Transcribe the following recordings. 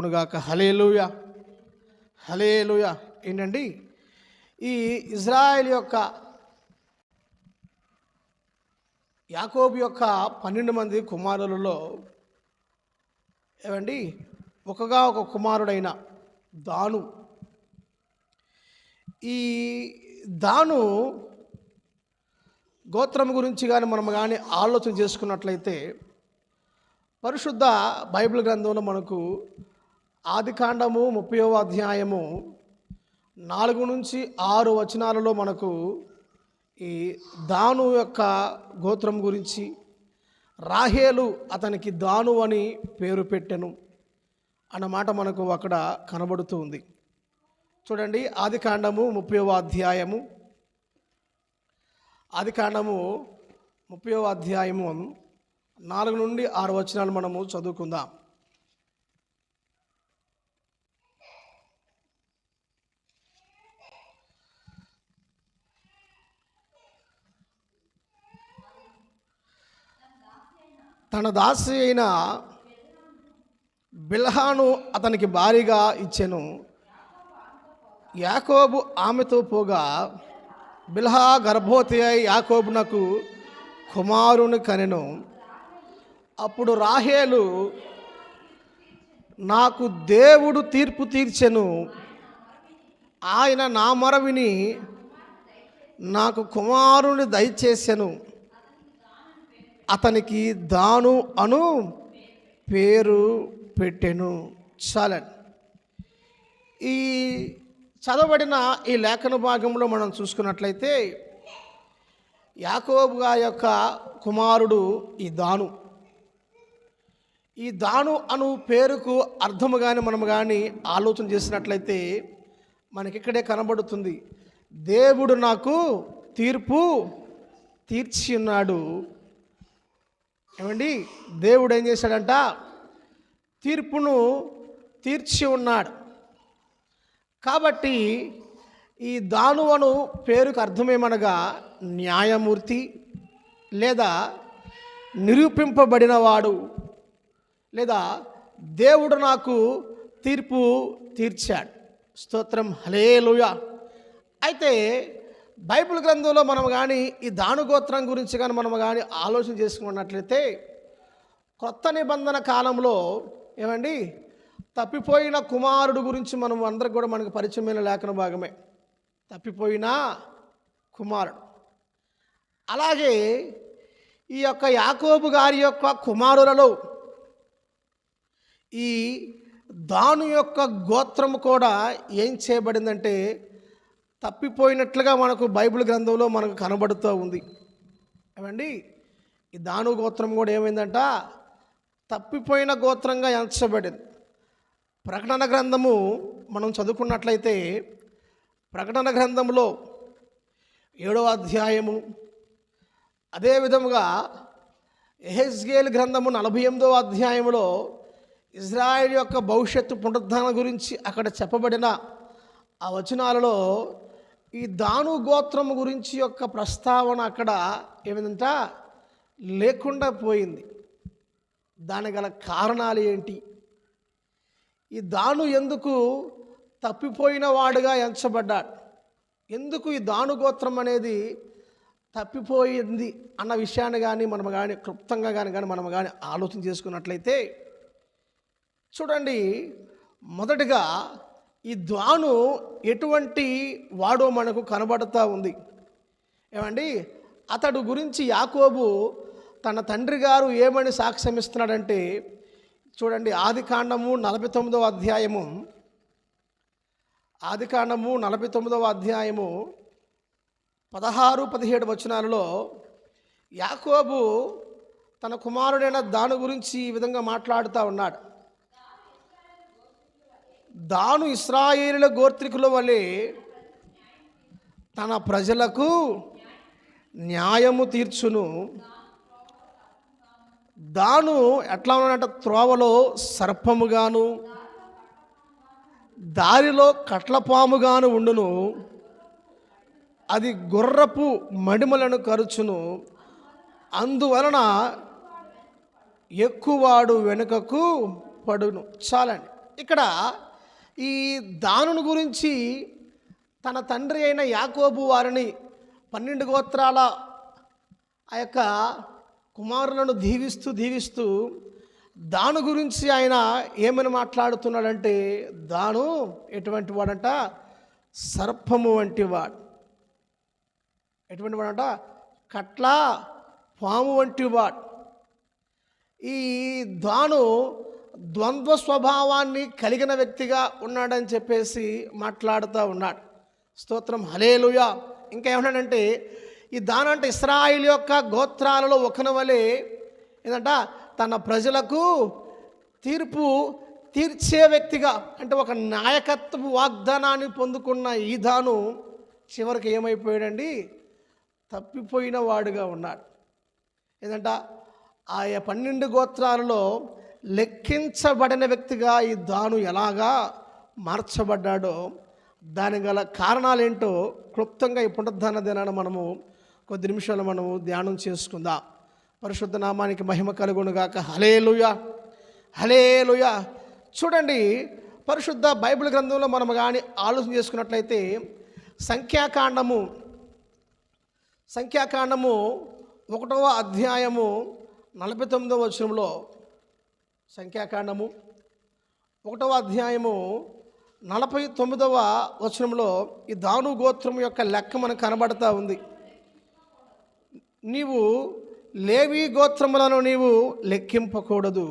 కలుగునుగాక hallelujah hallelujah ఏంటండి? ఈ ఇజ్రాయెల్ యొక్క యాకోబు యొక్క పన్నెండు మంది కుమారులలో ఏమండి? ఒకగా ఒక కుమారుడైన దాను. ఈ దాను గోత్రం గురించి కానీ మనం కానీ ఆలోచన చేసుకున్నట్లయితే పరిశుద్ధ బైబిల్ గ్రంథంలో మనకు ఆది కాండము ముప్పయో అధ్యాయము నాలుగు నుంచి ఆరు వచనాలలో మనకు ఈ దాను యొక్క గోత్రం గురించి రాహేలు అతనికి దాను అని పేరు పెట్టెను అన్నమాట మనకు అక్కడ కనబడుతూ ఉంది. చూడండి ఆది కాండము ముప్పయో అధ్యాయము. ఆది కాండము ముప్పయో అధ్యాయము నాలుగు నుండి ఆరు వచనాలు మనము చదువుకుందాం. తన దాసి అయిన బిల్హాను అతనికి భారీగా ఇచ్చెను. యాకోబు ఆమెతో పోగా బిల్హా గర్భవతి అయి యాకోబునకు కుమారుని కనెను. అప్పుడు రాహేలు నాకు దేవుడు తీర్పు తీర్చెను. ఆయన నా మొర విని నాకు కుమారుని దయచేసెను అతనికి దాను అను పేరు పెట్టెను. చాలండి. ఈ చదవబడిన ఈ లేఖన భాగంలో మనం చూసుకున్నట్లయితే యాకోబు గారి యొక్క కుమారుడు ఈ దాను. ఈ దాను అను పేరుకు అర్థము కానీ మనం కానీ ఆలోచన చేసినట్లయితే మనకిక్కడే కనబడుతుంది. దేవుడు నాకు తీర్పు తీర్చి ఉన్నాడు ఏమండి? దేవుడు ఏం చేశాడంట? తీర్పును తీర్చి ఉన్నాడు. కాబట్టి ఈ దానువను పేరుకు అర్థమేమనగా న్యాయమూర్తి లేదా నిరూపింపబడినవాడు లేదా దేవుడు నాకు తీర్పు తీర్చాడు. స్తోత్రం. హలేలుయ అయితే బైబిల్ గ్రంథంలో మనం కానీ ఈ దానుగోత్రం గురించి కానీ మనం కానీ ఆలోచన చేసుకున్నట్లయితే కొత్త నిబంధన కాలంలో ఏమండి? తప్పిపోయిన కుమారుడు గురించి మనం అందరికి కూడా మనకు పరిచయమైన లేఖన భాగమే. తప్పిపోయిన కుమారుడు. అలాగే ఈ యొక్క యాకోబు గారి యొక్క కుమారులలో ఈ దాను యొక్క గోత్రము కూడా ఏం చేయబడిందంటే తప్పిపోయినట్లుగా మనకు బైబిల్ గ్రంథంలో మనకు కనబడుతూ ఉంది. ఏమండి? ఈ దాను గోత్రం కూడా ఏమైందంట? తప్పిపోయిన గోత్రంగా ఎంచబడింది. ప్రకటన గ్రంథము మనం చదువుకున్నట్లయితే ప్రకటన గ్రంథంలో ఏడవ అధ్యాయము అదే విధముగా ఎహెస్గేల్ గ్రంథము నలభై ఎనిమిదవ అధ్యాయంలో ఇజ్రాయెల్ యొక్క భవిష్యత్తు పునరుద్ధరణ గురించి అక్కడ చెప్పబడిన ఆ వచనాలలో ఈ దాను గోత్రం గురించి యొక్క ప్రస్తావన అక్కడ ఏమిటంట లేకుండా పోయింది. దాని గల కారణాలు ఏంటి? ఈ దాను ఎందుకు తప్పిపోయిన వాడుగా ఎంచబడ్డాడు? ఎందుకు ఈ దాను గోత్రం అనేది తప్పిపోయింది అన్న విషయాన్ని కానీ మనం కానీ క్లుప్తంగా కానీ కానీ మనం కానీ ఆలోచన చేసుకున్నట్లయితే చూడండి మొదటగా ఈ ద్వాను ఎటువంటి వాడో మనకు కనబడుతూ ఉంది. ఏమండి? అతడు గురించి యాకోబు తన తండ్రి గారు ఏమని సాక్ష్యం ఇస్తున్నాడంటే చూడండి ఆది కాండము నలభై తొమ్మిదవ అధ్యాయము. ఆది కాండము నలభై తొమ్మిదవ అధ్యాయము పదహారు పదిహేడు వచనాలలో యాకోబు తన కుమారుడైన దాని గురించి ఈ విధంగా మాట్లాడుతూ ఉన్నాడు. దాను ఇస్రాయేలుల గోత్రికుల వలె తన ప్రజలకు న్యాయము తీర్చును. దాను ఎట్లా ఉన్నాడంట? త్రోవలో సర్పముగాను దారిలో కట్లపాముగాను ఉండును. అది గుర్రపు మడిమలను కరుచును. అందువలన ఎక్కువాడు వెనుకకు పడును. చాలండి. ఇక్కడ ఈ దానుని గురించి తన తండ్రి అయిన యాకోబు వారిని పన్నెండు గోత్రాల ఆ యొక్క కుమారులను దీవిస్తూ దీవిస్తూ దాను గురించి ఆయన ఏమని మాట్లాడుతున్నాడంటే దాను ఎటువంటి వాడంట? సర్పము వంటి వాడు. ఎటువంటి వాడంట? కట్ల పాము వంటి వాడు. ఈ దాను ద్వంద్వ స్వభావాన్ని కలిగిన వ్యక్తిగా ఉన్నాడని చెప్పేసి మాట్లాడుతూ ఉన్నాడు. స్తోత్రం. హలేలుయా ఇంకా ఏమన్నాడంటే ఈ దాని అంటే ఇస్రాయిల్ యొక్క గోత్రాలలో ఒకన వలె ఏంటంట తన ప్రజలకు తీర్పు తీర్చే వ్యక్తిగా అంటే ఒక నాయకత్వ వాగ్దానాన్ని పొందుకున్న ఈ దాను చివరికి ఏమైపోయాడండి? తప్పిపోయిన వాడుగా ఉన్నాడు. ఏంటంట ఆయా పన్నెండు గోత్రాలలో లెక్కించబడిన వ్యక్తిగా ఈ దాను ఎలాగా మార్చబడ్డాడో దాని గల కారణాలేంటో క్లుప్తంగా ఈ పునరుద్ధాన దినాన్ని మనము కొద్ది నిమిషాలు మనము ధ్యానం చేసుకుందాం. పరిశుద్ధ నామానికి మహిమ కలుగునుగాక హలేలుయ హలేలుయ చూడండి పరిశుద్ధ బైబిల్ గ్రంథంలో మనం కానీ ఆలోచన చేసుకున్నట్లయితే సంఖ్యాకాండము సంఖ్యాకాండము ఒకటవ అధ్యాయము నలభై తొమ్మిదవ వచనంలో సంఖ్యాకాండము ఒకటవ అధ్యాయము నలభై తొమ్మిదవ వచనంలో ఈ దాను గోత్రం యొక్క లెక్క మనకు కనబడతా ఉంది నీవు లేవీ గోత్రములను నీవు లెక్కింపకూడదు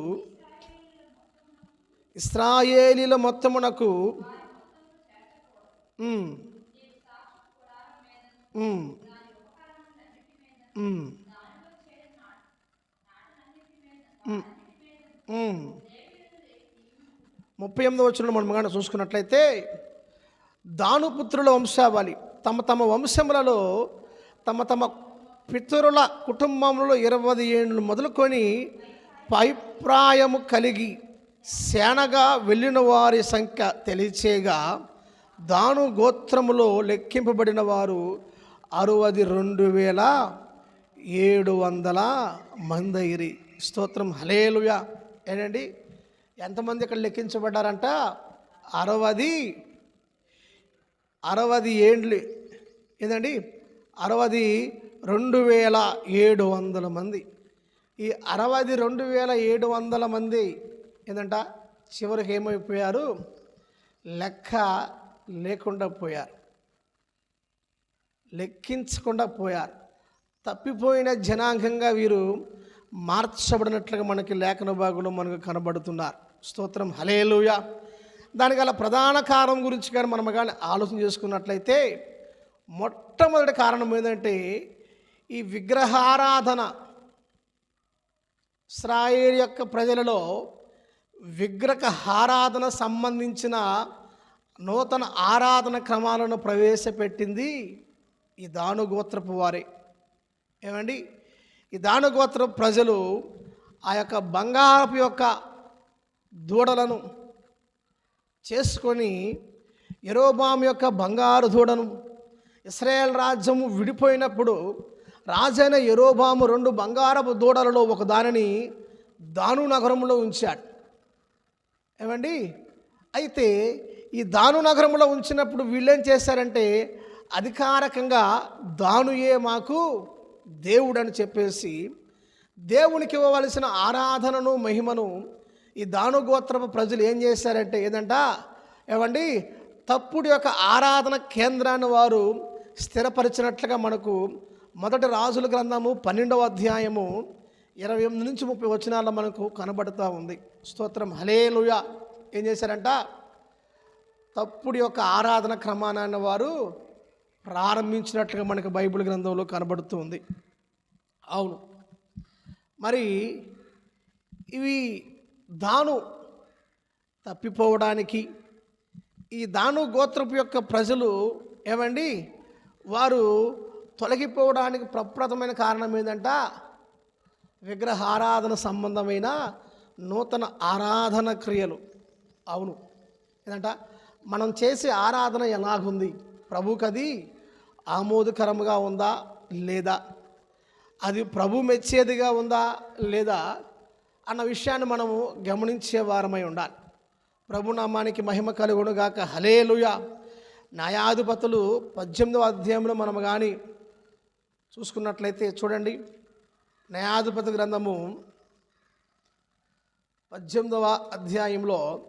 ఇస్రాయేలీల మొత్తమునకు Mm. ముప్పై ఎనిమిది వచ్చిన మనం కానీ చూసుకున్నట్లయితే దానుపుత్రుల వంశావళి తమ తమ వంశములలో తమ తమ పితరుల కుటుంబంలో ఇరవై ఏళ్ళు మొదలుకొని అభిప్రాయము కలిగి సేనగా వెళ్ళిన వారి సంఖ్య తెలియచేయగా దాను గోత్రములో లెక్కింపబడిన వారు అరవది రెండు వేల ఏడు వందల మందైరి. స్తోత్రం. హలేలుయా ఏంటండి ఎంతమంది ఇక్కడ లెక్కించబడ్డారంట? అరవది. అరవది ఏండ్లు. ఏందండి? అరవది రెండు వేల ఏడు వందల మంది. ఈ అరవది రెండు వేల ఏడు వందల మంది ఏంటంట చివరికి ఏమైపోయారు? లెక్క లేకుండా పోయారు. లెక్కించకుండా పోయారు. తప్పిపోయిన జనాంగంగా వీరు మార్చబడినట్లుగా మనకి లేఖన భాగంలో మనకు కనబడుతున్నారు. స్తోత్రం. హలేలుయ దానికి గల ప్రధాన కారణం గురించి కానీ మనం కానీ ఆలోచన చేసుకున్నట్లయితే మొట్టమొదటి కారణం ఏంటంటే ఈ విగ్రహారాధన ఇస్రాయేల్ యొక్క ప్రజలలో విగ్రహ ఆరాధన సంబంధించిన నూతన ఆరాధన క్రమాలను ప్రవేశపెట్టింది ఈ దానుగోత్రపు వారే. ఏమండి? ఈ దానగోత్ర ప్రజలు ఆ యొక్క బంగారపు యొక్క దూడలను చేసుకొని ఎరోబాం యొక్క బంగారు దూడను ఇస్రాయేల్ రాజ్యము విడిపోయినప్పుడు రాజైన ఎరోబాము రెండు బంగారపు దూడలలో ఒక దానిని దాను నగరంలో ఉంచాడు. ఏమండి? అయితే ఈ దాను నగరంలో ఉంచినప్పుడు వీళ్ళేం చేశారంటే అధికారికంగా దానుయే మాకు దేవుడు అని చెప్పేసి దేవునికి ఇవ్వవలసిన ఆరాధనను మహిమను ఈ దానుగోత్రపు ప్రజలు ఏం చేశారంటే ఏదంట? ఏమండి తప్పుడు యొక్క ఆరాధన కేంద్రాన్ని వారు స్థిరపరిచినట్లుగా మనకు మొదటి రాజుల గ్రంథము పన్నెండవ అధ్యాయము ఇరవై ఎనిమిది నుంచి ముప్పై వచనాల్లో మనకు కనబడుతూ ఉంది. స్తోత్రం. హలేలుయ ఏం చేశారంట? తప్పుడు యొక్క ఆరాధన క్రమానాన్ని వారు ప్రారంభించినట్లుగా మనకు బైబిల్ గ్రంథంలో కనబడుతుంది. అవును. మరి ఇవి దాను తప్పిపోవడానికి ఈ దాను గోత్రపు యొక్క ప్రజలు ఏమండి? వారు తొలగిపోవడానికి ప్రప్రథమైన కారణం ఏంటంట విగ్రహారాధన సంబంధమైన నూతన ఆరాధన క్రియలు. అవును. ఏంటంట మనం చేసే ఆరాధన ఎలాగుంది? ప్రభుకి అది ఆమోదకరంగా ఉందా లేదా? అది ప్రభు మెచ్చేదిగా ఉందా లేదా అన్న విషయాన్ని మనము గమనించే వారమై ఉండాలి. ప్రభునామానికి మహిమ కలుగునుగాక హలేలుయ న్యాయాధిపతులు పద్దెనిమిదవ అధ్యాయంలో మనం కానీ చూసుకున్నట్లయితే చూడండి. న్యాయాధిపతి గ్రంథము పద్దెనిమిదవ అధ్యాయంలో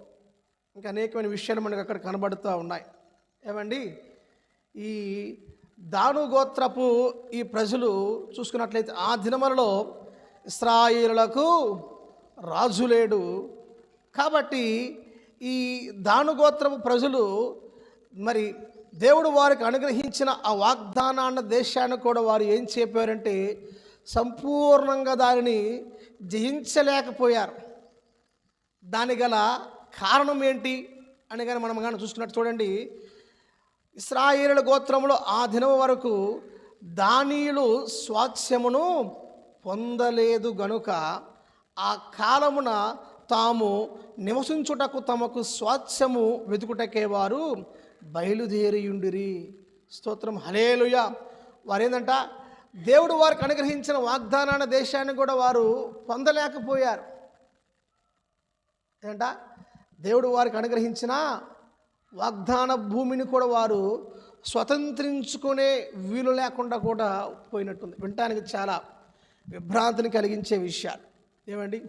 ఇంకా అనేకమైన విషయాలు మనకు అక్కడ కనబడుతూ ఉన్నాయి. ఏమండి? ఈ దాను గోత్రపు ఈ ప్రజలు చూసుకున్నట్లయితే ఆ దినములలో ఇస్రాయిలకు రాజు లేడు. కాబట్టి ఈ దానుగోత్రపు ప్రజలు మరి దేవుడు వారికి అనుగ్రహించిన ఆ వాగ్దానాన్న దేశాన్ని కూడా వారు ఏం చెప్పారంటే సంపూర్ణంగా దానిని జయించలేకపోయారు. దాని గల కారణం ఏంటి? అని కానీ మనం కానీ చూసుకున్నట్టు చూడండి. ఇస్రాయేలుల గోత్రంలో ఆ దినం వరకు దానియులు స్వాస్థ్యమును పొందలేదు గనుక ఆ కాలమున తాము నివసించుటకు తమకు స్వాస్థ్యము వెతుకుటకే వారు బయలుదేరియుండిరి. స్తోత్రం. హలేలుయ వారు ఏంటంట దేవుడు వారికి అనుగ్రహించిన వాగ్దానాన దేశాన్ని కూడా వారు పొందలేకపోయారు. ఏంట దేవుడు వారికి అనుగ్రహించిన వాగ్దాన భూమిని కూడా వారు స్వతంత్రించుకునే వీలు లేకుండా కూడా పోయినట్టుంది. వినటానికి చాలా విభ్రాంతిని కలిగించే విషయాలు. ఏమండి?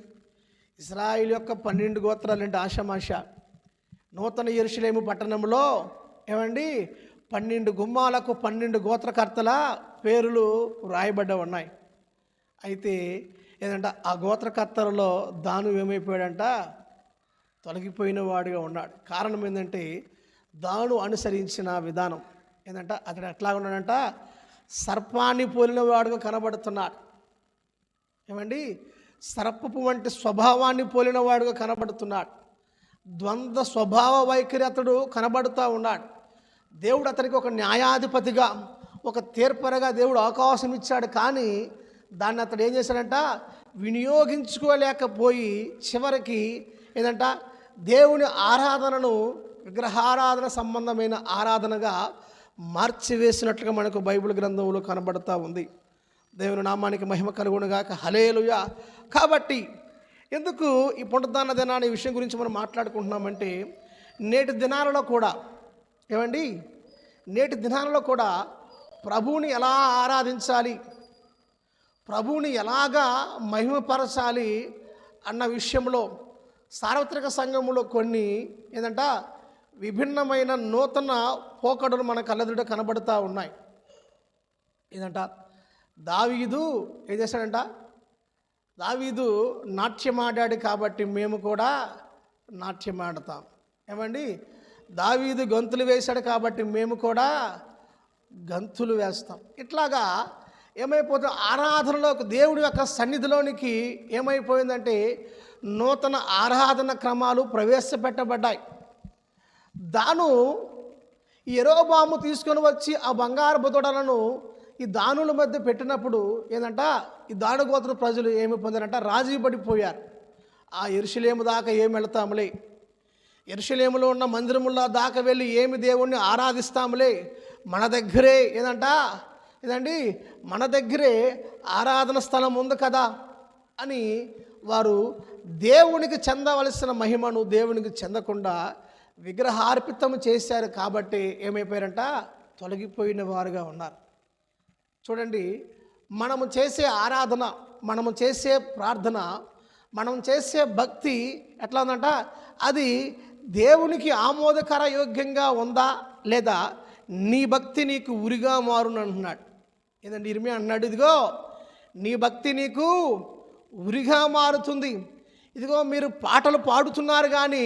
ఇస్రాయిల్ యొక్క పన్నెండు గోత్రాలు అంటే ఆషమాష. నూతన ఎరుషులేము పట్టణంలో ఏమండి? పన్నెండు గుమ్మాలకు పన్నెండు గోత్రకర్తల పేర్లు వ్రాయబడ్డ ఉన్నాయి. అయితే ఏంటంటే ఆ గోత్రకర్తలలో దాను ఏమైపోయాడంట తొలగిపోయిన వాడిగా ఉన్నాడు. కారణం ఏంటంటే దాను అనుసరించిన విధానం. ఏంటంట అతడు ఎట్లా ఉన్నాడంట సర్పాన్ని పోలిన వాడుగా కనబడుతున్నాడు. ఏమండి? సర్పపు వంటి స్వభావాన్ని పోలిన వాడుగా కనబడుతున్నాడు. ద్వంద్వ స్వభావ వైఖరి అతడు కనబడుతూ ఉన్నాడు. దేవుడు అతనికి ఒక న్యాయాధిపతిగా ఒక తీర్పరగా దేవుడు అవకాశం ఇచ్చాడు. కానీ దాన్ని అతడు ఏం చేశాడంట? వినియోగించుకోలేకపోయి చివరికి ఏదంట? దేవుని ఆరాధనను విగ్రహారాధన సంబంధమైన ఆరాధనగా మార్చివేసినట్లుగా మనకు బైబిల్ గ్రంథంలో కనబడుతూ ఉంది. దేవుని నామానికి మహిమ కలుగునుగాక. హలేలుయ కాబట్టి ఎందుకు ఈ పునరుద్ధాన దినాన్ని ఈ విషయం గురించి మనం మాట్లాడుకుంటున్నామంటే నేటి దినాలలో కూడా ఏమండి? నేటి దినాలలో కూడా ప్రభువుని ఎలా ఆరాధించాలి? ప్రభువుని ఎలాగా మహిమపరచాలి? అన్న విషయంలో సార్వత్రిక సంఘములో కొన్ని ఏంటంట విభిన్నమైన నూతన పోకడలు మన కళ్ళదుట కనబడుతూ ఉన్నాయి. ఏంటంట దావీదు ఏం చేశాడంట? దావీదు నాట్యమాడాడు కాబట్టి మేము కూడా నాట్యమాడతాం. ఏమండి? దావీదు గంతులు వేశాడు కాబట్టి మేము కూడా గంతులు వేస్తాం. ఇట్లాగా ఏమైపోతుంది ఆరాధనలో దేవుడి యొక్క సన్నిధిలోనికి ఏమైపోయిందంటే నూతన ఆరాధన క్రమాలు ప్రవేశపెట్టబడ్డాయి. దాను ఈ ఎరోబాము తీసుకొని వచ్చి ఆ బంగారు బుదడలను ఈ దానుల మధ్య పెట్టినప్పుడు ఏంటంట ఈ దాను గోత్ర ప్రజలు ఏమి పొందారంట? రాజీ పడిపోయారు. ఆ ఎరుషులేము దాకా ఏమి వెళతాములే? ఎరుషులేములో ఉన్న మందిరముల దాకా వెళ్ళి ఏమి దేవుణ్ణి ఆరాధిస్తాములే? మన దగ్గరే ఏదంట? ఏదండి మన దగ్గరే ఆరాధన స్థలం ఉంది కదా అని వారు దేవునికి చెందవలసిన మహిమను దేవునికి చెందకుండా విగ్రహార్పితం చేశారు కాబట్టి ఏమైపోయారంట? తొలగిపోయిన వారుగా ఉన్నారు. చూడండి మనము చేసే ఆరాధన మనము చేసే ప్రార్థన మనం చేసే భక్తి ఎట్లా ఉందంట? అది దేవునికి ఆమోదకర యోగ్యంగా ఉందా? లేదా నీ భక్తి నీకు ఉరిగా మారును అంటున్నాడు. ఏదండి? ఇరిమి అన్నాడు ఇదిగో నీ భక్తి నీకు ఉరిగా మారుతుంది. ఇదిగో మీరు పాటలు పాడుతున్నారు కానీ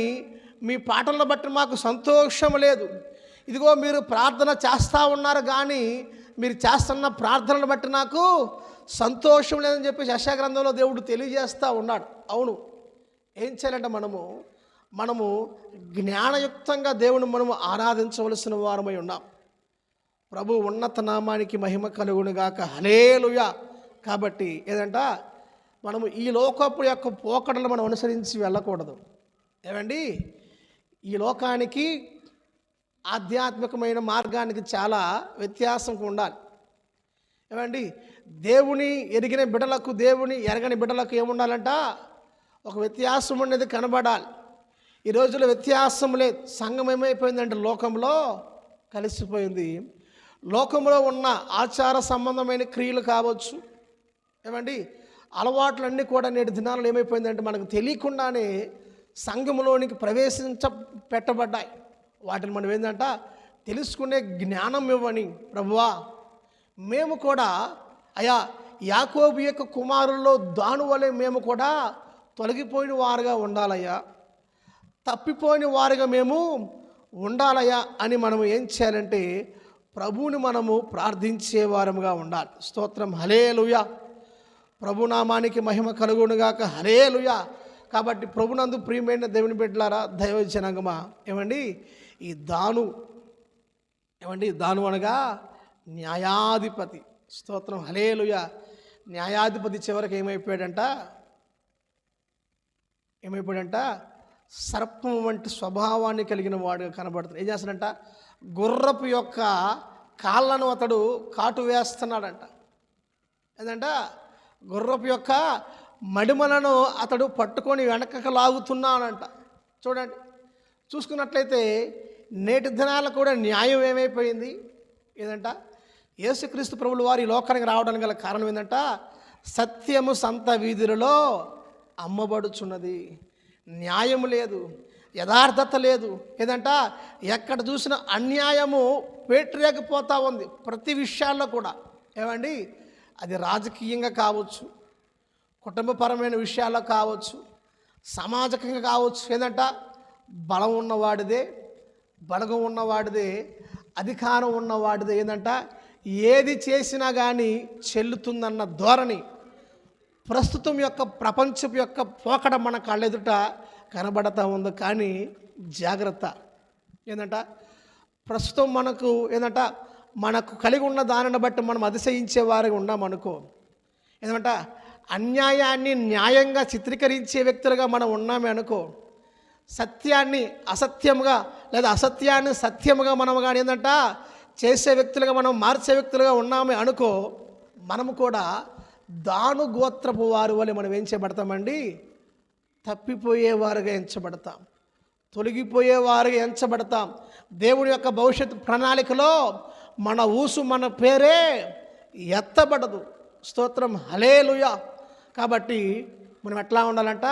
మీ పాటలను బట్టి మాకు సంతోషం లేదు. ఇదిగో మీరు ప్రార్థన చేస్తూ ఉన్నారు కానీ మీరు చేస్తున్న ప్రార్థనలు బట్టి నాకు సంతోషం లేదని చెప్పి యశాగ్రంథంలో దేవుడు తెలియజేస్తూ ఉన్నాడు. అవును ఏం చేయాలంటే మనము మనము జ్ఞానయుక్తంగా దేవుని మనము ఆరాధించవలసిన వారమై ఉన్నాం. ప్రభు ఉన్నత నామానికి మహిమ కలుగునుగాక హలేలుయ కాబట్టి ఏదంట మనము ఈ లోకపు యొక్క పోకడలు మనం అనుసరించి వెళ్ళకూడదు. ఏమండి? ఈ లోకానికి ఆధ్యాత్మికమైన మార్గానికి చాలా వ్యత్యాసం ఉండాలి. ఏమండి? దేవుని ఎరిగిన బిడ్డలకు దేవుని ఎరగని బిడ్డలకు ఏముండాలంట? ఒక వ్యత్యాసం అనేది కనబడాలి. ఈ రోజుల్లో వ్యత్యాసం లేదు. సంఘం ఏమైపోయిందంటే లోకంలో కలిసిపోయింది. లోకంలో ఉన్న ఆచార సంబంధమైన క్రియలు కావచ్చు. ఏమండి? అలవాట్లన్నీ కూడా నేటి దినాల్లో ఏమైపోయిందంటే మనకు తెలియకుండానే సంఘంలోనికి ప్రవేశించ పెట్టబడ్డాయి వాటిని మనం ఏంటంట తెలుసుకునే జ్ఞానం ఇవ్వని ప్రభువా. మేము కూడా అయా యాకోబు యొక్క కుమారుల్లో దాని వలె మేము కూడా తొలగిపోయిన వారుగా ఉండాలయ్యా. తప్పిపోయిన వారుగా మేము ఉండాలయ్యా అని మనం ఏం చేయాలంటే ప్రభువుని మనము ప్రార్థించేవారముగా ఉండాలి. స్తోత్రం. హలేలుయా ప్రభునామానికి మహిమ కలుగునుగాక. హలేలుయా కాబట్టి ప్రభునందు ప్రియమైన దేవుని బిడ్డలారా దైవజనంగమా ఏమండి? ఈ దాను ఏమండి? దాను అనగా న్యాయాధిపతి. స్తోత్రం. హలేలుయా న్యాయాధిపతి చివరికి ఏమైపోయాడంట? ఏమైపోయాడంట? సర్పం వంటి స్వభావాన్ని కలిగిన వాడుగా కనబడుతుంది ఏం చేస్తాడంట గుర్రపు యొక్క కాళ్ళను అతడు కాటు వేస్తున్నాడంట. ఏంటంట గుర్రపు యొక్క మడిమలను అతడు పట్టుకొని వెనకకు లాగుతున్నానంట. చూడండి చూసుకున్నట్లయితే నేటి దినాల కూడా న్యాయం ఏమైపోయింది? ఏదంట? యేసుక్రీస్తు ప్రభులు వారి ఈ లోకానికి రావడానికి గల కారణం ఏంటంట సత్యము సంత వీధులలో అమ్మబడుచున్నది. న్యాయం లేదు యథార్థత లేదు. ఏదంట? ఎక్కడ చూసిన అన్యాయము పేటరేకపోతూ ఉంది ప్రతి విషయాల్లో కూడా. ఏమండి? అది రాజకీయంగా కావచ్చు. కుటుంబపరమైన విషయాల్లో కావచ్చు సామాజికంగా కావచ్చు ఏంటంట? బలం ఉన్నవాడిదే బలగం ఉన్నవాడిదే అధికారం ఉన్నవాడిదే ఏంటంట? ఏది చేసినా కానీ చెల్లుతుందన్న ధోరణి ప్రస్తుతం యొక్క ప్రపంచం యొక్క పోకడ మన కళ్ళెదుట కనబడతా ఉంది. కానీ జాగ్రత్త. ఏంటంట? ప్రస్తుతం మనకు ఏంటంట? మనకు కలిగి ఉన్న దానిని బట్టి మనం అతిశయించే వారిగా ఉన్నామనుకో. ఏంటంట? అన్యాయాన్ని న్యాయంగా చిత్రీకరించే వ్యక్తులుగా మనం ఉన్నామే అనుకో సత్యాన్ని అసత్యముగా లేదా అసత్యాన్ని సత్యముగా మనం కానీ ఏంటంట చేసే వ్యక్తులుగా మనం మార్చే వ్యక్తులుగా ఉన్నామే అనుకో మనము కూడా దాను గోత్రపు వారు వలె మనం ఏం చేయబడతామండి? తప్పిపోయేవారుగా ఎంచబడతాం. తొలగిపోయేవారుగా ఎంచబడతాం. దేవుని యొక్క భవిష్యత్ ప్రణాళికలో మన ఊసు మన పేరే ఎత్తబడదు. స్తోత్రం. హలేలుయా కాబట్టి మనం ఎట్లా ఉండాలంట?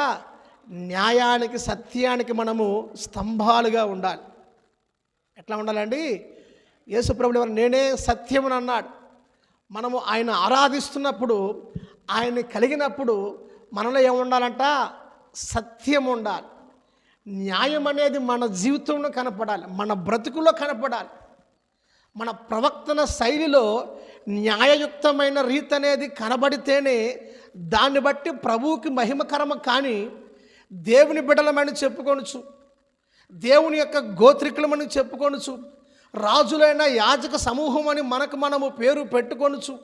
న్యాయానికి సత్యానికి మనము స్తంభాలుగా ఉండాలి. ఎట్లా ఉండాలండి? యేసుప్రభుడు ఎవరు? నేనే సత్యముని అన్నాడు. మనము ఆయన ఆరాధిస్తున్నప్పుడు ఆయన్ని కలిగినప్పుడు మనలో ఏముండాలంట సత్యం ఉండాలి. న్యాయం అనేది మన జీవితంలో కనపడాలి. మన బ్రతుకులో కనపడాలి. మన ప్రవర్తన శైలిలో న్యాయయుక్తమైన రీతి అనేది కనబడితేనే దాన్ని బట్టి ప్రభువుకి మహిమకరమ కానీ దేవుని బిడలమని చెప్పుకొనుచు దేవుని యొక్క గోత్రికులమని చెప్పుకొనుచు రాజులైన యాజక సమూహం అని మనకు మనము పేరు పెట్టుకొనచ్చు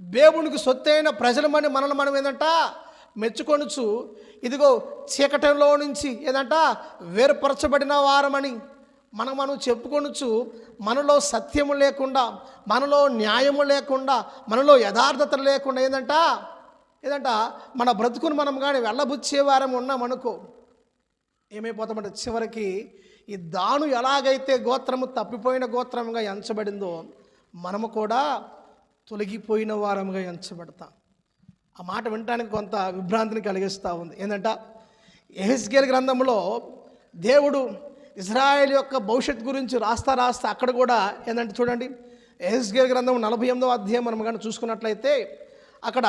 దేవునికి సొత్తైన ప్రజలమని మనల్ని మనం ఏందంట? మెచ్చుకొనచ్చు ఇదిగో చీకటంలో నుంచి ఏదంట? వేరుపరచబడిన వారమని మనం మనం చెప్పుకొనుచు మనలో సత్యము లేకుండా మనలో న్యాయము లేకుండా మనలో యథార్థత లేకుండా ఏందంట? ఏదంట మన బ్రతుకును మనం కానీ వెళ్ళబుచ్చే వారం ఉన్నామనుకో ఏమైపోతామంటే చివరికి ఈ దాను ఎలాగైతే గోత్రము తప్పిపోయిన గోత్రముగా ఎంచబడిందో మనము కూడా తొలగిపోయిన వారముగా ఎంచబడతాం. ఆ మాట వినటానికి కొంత విభ్రాంతిని కలిగిస్తూ ఉంది. ఏంటంట ఎహెస్గేల్ గ్రంథంలో దేవుడు ఇజ్రాయెల్ యొక్క భవిష్యత్ గురించి రాస్తా రాస్తా అక్కడ కూడా ఏంటంటే చూడండి ఎహెస్గేల్ గ్రంథం నలభై ఎనిమిదో అధ్యాయం మనం కానీ చూసుకున్నట్లయితే అక్కడ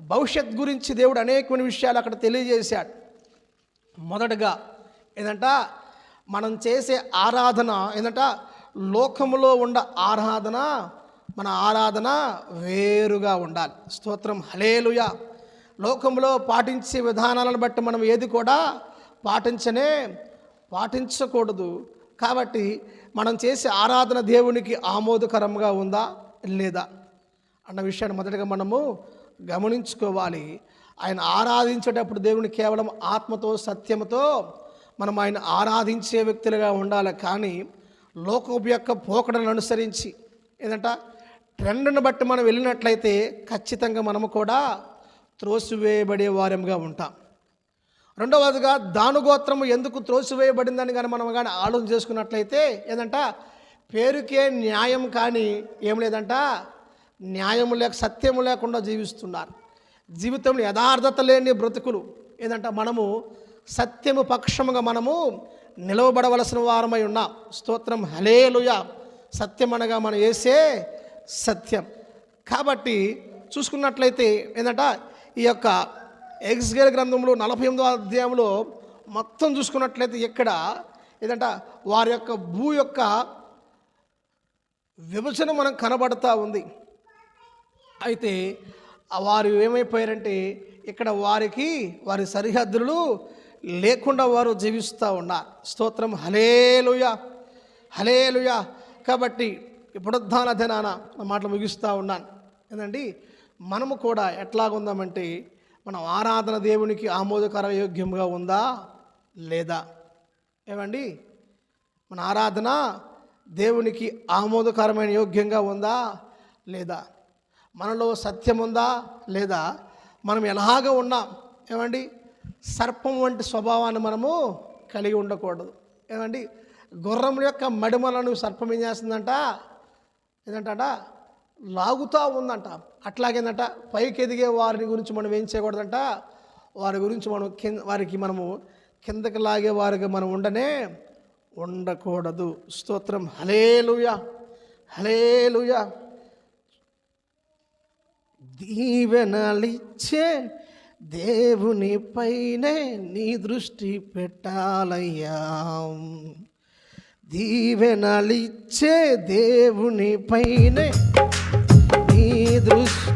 భవిష్యత్ గురించి దేవుడు అనేకమైన విషయాలు అక్కడ తెలియజేశాడు. మొదటగా ఏంటంట మనం చేసే ఆరాధన ఏంటంట లోకములో ఉండ ఆరాధన మన ఆరాధన వేరుగా ఉండాలి. స్తోత్రం హలేలుయ లోకంలో పాటించే విధానాలను బట్టి మనం ఏది కూడా పాటించనే పాటించకూడదు. కాబట్టి మనం చేసే ఆరాధన దేవునికి ఆమోదకరంగా ఉందా లేదా అన్న విషయాన్ని మొదటగా మనము గమనించుకోవాలి. ఆయన ఆరాధించేటప్పుడు దేవుని కేవలం ఆత్మతో సత్యముతో మనం ఆయన ఆరాధించే వ్యక్తులుగా ఉండాలి. కానీ లోకపు యొక్క పోకడలను అనుసరించి ఏంటంట ట్రెండ్ను బట్టి మనం వెళ్ళినట్లయితే ఖచ్చితంగా మనము కూడా త్రోసివేయబడే వారంగా ఉంటాం. రెండవదిగా దానుగోత్రము ఎందుకు త్రోసివేయబడిందని కానీ మనం కానీ ఆలోచన చేసుకున్నట్లయితే ఏదంట పేరుకే న్యాయం కానీ ఏం లేదంట. న్యాయము లేక సత్యము లేకుండా జీవిస్తున్నారు. జీవితంలో యథార్థత లేని బ్రతుకులు ఏదంట మనము సత్యము పక్షముగా మనము నిలవబడవలసిన వారమై ఉన్నాం. స్తోత్రం హలేలుయ సత్యం అనగా మనం వేసే సత్యం. కాబట్టి చూసుకున్నట్లయితే ఏంటంట ఈ యొక్క ఎక్స్గేల్ గ్రంథంలో నలభై ఎనిమిదో అధ్యాయంలో మొత్తం చూసుకున్నట్లయితే ఇక్కడ ఏదంట వారి యొక్క భూ యొక్క విభజన మనం కనబడతా ఉంది. అయితే వారు ఏమైపోయారంటే ఇక్కడ వారికి వారి సరిహద్దులు లేకుండా వారు జీవిస్తూ ఉన్నారు. స్తోత్రం. హలేలుయ హలేలుయ కాబట్టి పునరుద్ధాన దినాన మాటలు ముగిస్తూ ఉన్నాను. ఏంటండి? మనము కూడా ఎట్లాగుందామంటే మనం ఆరాధన దేవునికి ఆమోదకర యోగ్యంగా ఉందా లేదా? ఏమండి? మన ఆరాధన దేవునికి ఆమోదకరమైన యోగ్యంగా ఉందా లేదా? మనలో సత్యం ఉందా లేదా? మనం ఎలాగ ఉన్నాం? ఏమండి? సర్పం వంటి స్వభావాన్ని మనము కలిగి ఉండకూడదు. ఏమండి? గుర్రం యొక్క మడిమలను సర్పం ఏం చేస్తుందంట? ఏంటంట లాగుతూ ఉందంట. అట్లాగేందంట? పైకి ఎదిగే వారిని గురించి మనం ఏం చేయకూడదంట? వారి గురించి మనం కింద వారికి మనము కిందకి లాగే వారికి మనం ఉండనే ఉండకూడదు. స్తోత్రం. హలేలుయా హలేలుయా దీవెనలిచ్చే దేవుని పైనే నీ దృష్టి పెట్టాలయ్యా. దీవెనలిచ్చే దేవుని పైనే నీ దృష్టి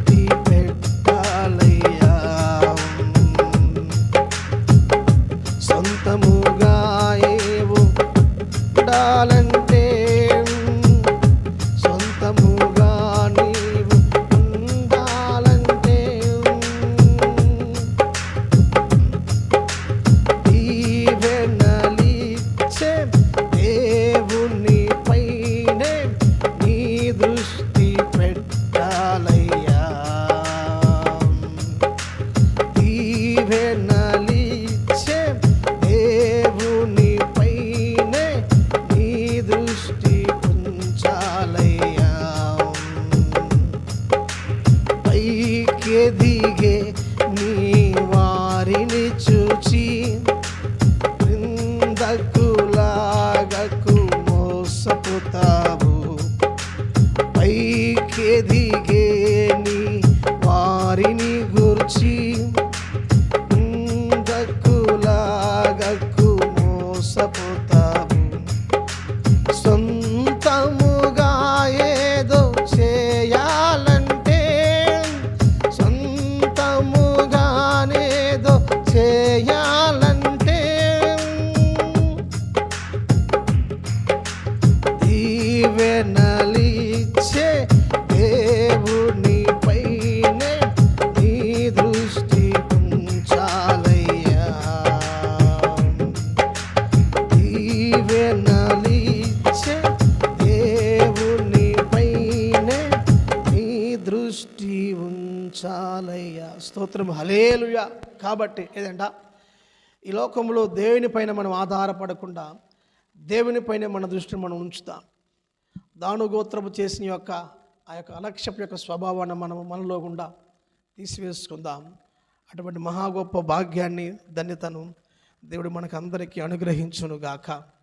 వారిని చూచి క్రిందకు లాగకు మోసపుతావు హలేలుయ కాబట్టి ఏదంట? ఈ లోకంలో దేవుని పైన మనం ఆధారపడకుండా దేవుని పైన మన దృష్టిని మనం ఉంచుతాం. దానుగోత్రము చేసిన యొక్క ఆ యొక్క అలక్ష్యపు యొక్క స్వభావాన్ని మనం మనలో గుండా తీసివేసుకుందాం. అటువంటి మహా గొప్ప భాగ్యాన్ని ధన్యతను దేవుడు మనకు అందరికీ అనుగ్రహించును గాక